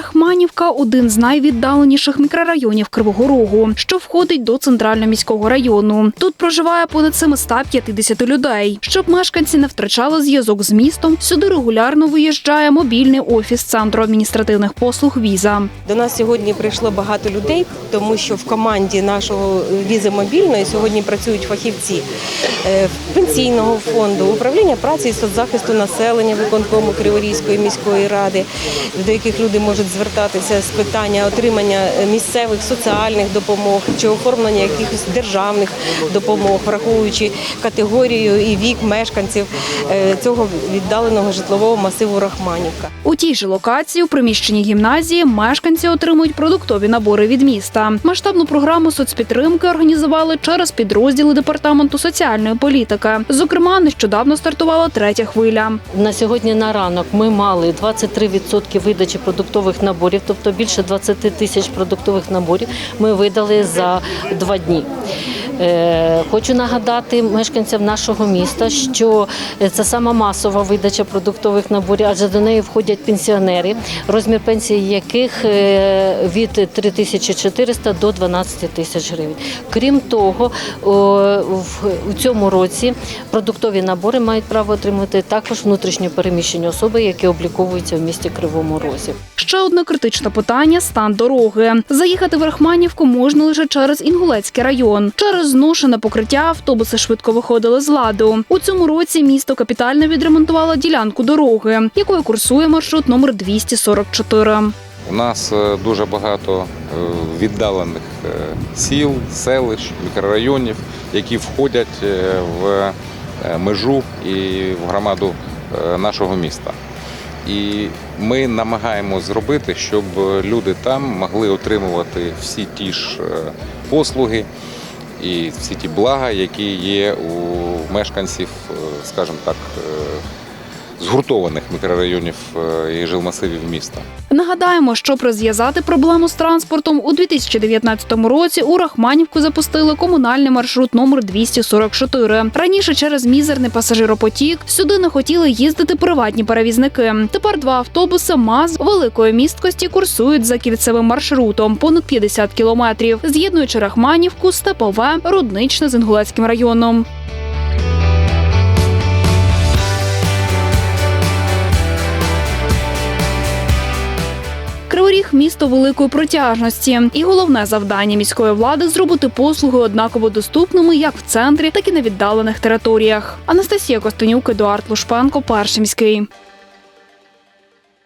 Рахманівка один з найвіддаленіших мікрорайонів Кривого Рогу, що входить до центрального міського району. Тут проживає понад 750 людей. Щоб мешканці не втрачали зв'язок з містом, сюди регулярно виїжджає мобільний офіс центру адміністративних послуг Віза. До нас сьогодні прийшло багато людей, тому що в команді нашого візи мобільної сьогодні працюють фахівці е, пенсійного фонду, управління праці і соцзахисту населення виконкому Криворізької міської ради, до яких люди можуть звертатися з питання отримання місцевих соціальних допомог чи оформлення якихось державних допомог, враховуючи категорію і вік мешканців е, цього віддаленого житлового масиву Рахманівка. У тій же локації, у приміщенні гімназії, мешканці отримують продуктові набори від міста. Масштабну програму соцпідтримки організували через підрозділи департаменту соціальної політики. Зокрема, нещодавно стартувала третя хвиля. На сьогодні на ранок ми мали 23% видачі продуктових наборів, тобто більше 20 тисяч продуктових наборів ми видали за два дні. Е, Хочу нагадати мешканцям нашого міста, що це сама масова видача продуктових наборів, адже до неї входять пенсіонери, розмір пенсії яких е, від 3400 до 12 тисяч гривень. Крім того, у цьому році продуктові набори мають право отримати також внутрішньо переміщені особи, які обліковуються в місті Кривому Розі. Ще одне критичне питання стан дороги. Заїхати в Рахманівку можна лише через Інгулецький район. Через зношене покриття автобуси швидко виходили з ладу. У цьому році місто капітально відремонтувало ділянку дороги, якою курсує маршрут номер 244. У нас е, дуже багато е, віддалених е, сіл, селищ, мікрорайонів, які входять в межу і в громаду нашого міста. І ми намагаємося зробити, щоб люди там могли отримувати всі ті ж послуги і всі ті блага, які є у мешканців, е, скажімо так, е, згуртованих мікрорайонів е, і жилмасивів міста. Нагадаємо, щоб розв'язати проблему з транспортом, у 2019 році у Рахманівку запустили комунальний маршрут номер 244. Раніше через мізерний пасажиропотік сюди не хотіли їздити приватні перевізники. Тепер два автобуси МАЗ великої місткості курсують за кільцевим маршрутом понад 50 кілометрів, з'єднуючи Рахманівку, Степове, Рудничне з Інгулецьким районом. Криворіг місто великої протяжності, і головне завдання міської влади зробити послуги однаково доступними як в центрі, так і на віддалених територіях. Анастасія Костенюк, Едуард Лушпенко, перший міський.